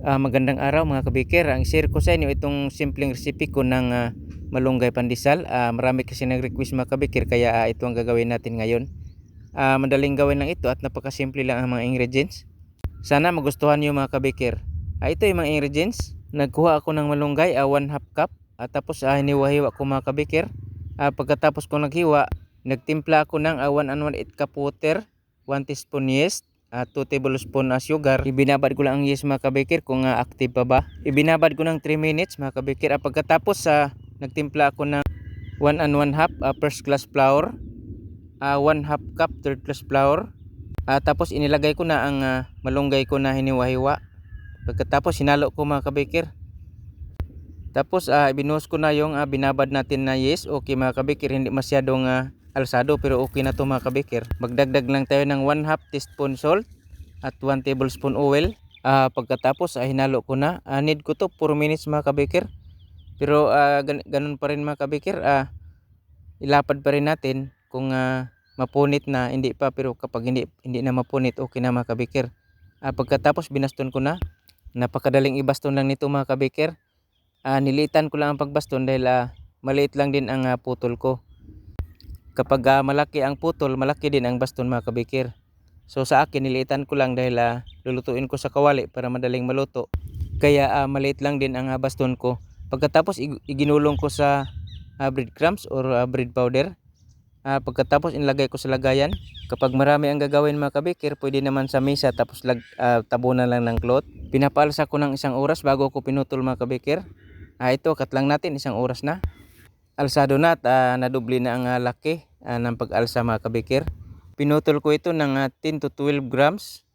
Ah, magandang araw mga kabikir. Ang share ko sa inyo itong simpleng recipe ko ng ah, malunggay pandesal. Ah, marami kasi nag-request mga kabikir kaya ah, ito ang gagawin natin ngayon. Ah, madaling gawin lang ito at napakasimple lang ang mga ingredients. Sana magustuhan niyo mga kabikir. Ah, ito yung mga ingredients. Nagkuha ako ng malunggay, 1 half cup. At tapos ah, hiniwa-hiwa ko mga kabikir. Ah, pagkatapos ko naghiwa, nagtimpla ako ng 1 and 1 cup water, 1 teaspoon yeast, uh, 2 tablespoon na sugar. Ibinabad ko lang ang yeast mga kabikir kung uh, active pa ba. Ibinabad ko ng 3 minutes mga kabikir. Uh, pagkatapos sa uh, nagtimpla ako ng 1 and 1 half uh, first class flour, uh, 1 half cup third class flour. Uh, tapos inilagay ko na ang uh, malunggay ko na hiniwa-hiwa. Pagkatapos sinalo ko mga kabikir. Tapos uh, binuhos ko na yung uh, binabad natin na yeast. Okay mga kabikir, hindi masyadong uh, alsado pero okay na to mga kabikir. Magdagdag lang tayo ng 1 half teaspoon salt at 1 tablespoon oil. Uh, pagkatapos uh, hinalo ko na. Uh, need ko to 4 minutes mga kabikir. Pero uh, gan ganun pa rin mga kabikir. Uh, ilapad pa rin natin kung uh, mapunit na hindi pa pero kapag hindi hindi na mapunit okay na mga kabikir. Uh, pagkatapos binaston ko na. Napakadaling ibaston lang nito mga kabikir. Uh, nilitan ko lang ang pagbaston dahil uh, maliit lang din ang uh, putol ko kapag uh, malaki ang putol, malaki din ang baston mga kabikir. So sa akin, niliitan ko lang dahil uh, lulutuin ko sa kawali para madaling maluto. Kaya uh, maliit lang din ang uh, baston ko. Pagkatapos iginulong ko sa uh, breadcrumbs or uh, bread powder. Uh, pagkatapos inlagay ko sa lagayan. Kapag marami ang gagawin mga kabikir, pwede naman sa mesa tapos lag, uh, tabunan lang ng cloth. Pinapalsa ko ng isang oras bago ko pinutol mga kabikir. Uh, ito, kat lang natin, isang oras na alsado na at uh, nadubli na ang uh, laki uh, ng pag-alsa mga kabikir. Pinutol ko ito ng uh, 10 to 12 grams.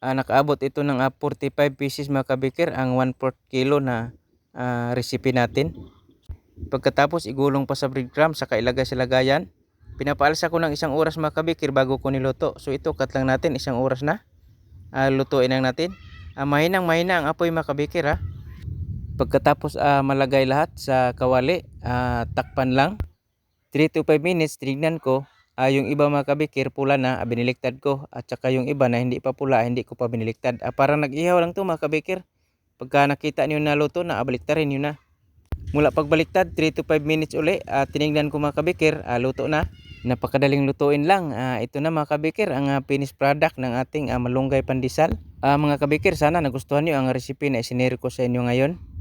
Uh, nakaabot ito ng uh, 45 pieces mga kabikir ang 1 4 kilo na uh, recipe natin. Pagkatapos igulong pa sa breadcrumbs saka ilagay sa lagayan. Pinapaalsa ko ng isang oras mga kabikir bago ko niluto. So ito kat lang natin isang oras na. Uh, lutuin lang natin. Uh, mahinang mahina ang apoy mga kabikir ha. Pagkatapos uh, malagay lahat sa kawali, uh, takpan lang. 3 to 5 minutes, tinignan ko. Uh, yung iba mga kabikir, pula na, uh, biniliktad ko. At saka yung iba na hindi pa pula, hindi ko pa biniliktad. Uh, parang nag-ihaw lang to mga kabikir. Pagka nakita niyo na luto na, uh, baliktarin niyo na. Mula pagbaliktad, 3 to 5 minutes uli, uh, tinignan ko mga kabikir, uh, luto na. Napakadaling lutuin lang. Uh, ito na mga kabikir, ang uh, finished product ng ating uh, malunggay pandesal. Uh, mga kabikir, sana nagustuhan niyo ang recipe na isinare ko sa inyo ngayon.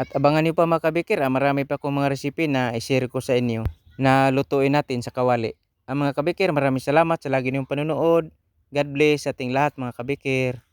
At abangan niyo pa mga kabikir, ah, marami pa akong mga recipe na i-share ko sa inyo na lutuin natin sa kawali. Ang ah, mga kabikir, maraming salamat sa lagi niyong panonood. God bless sa ating lahat mga kabikir.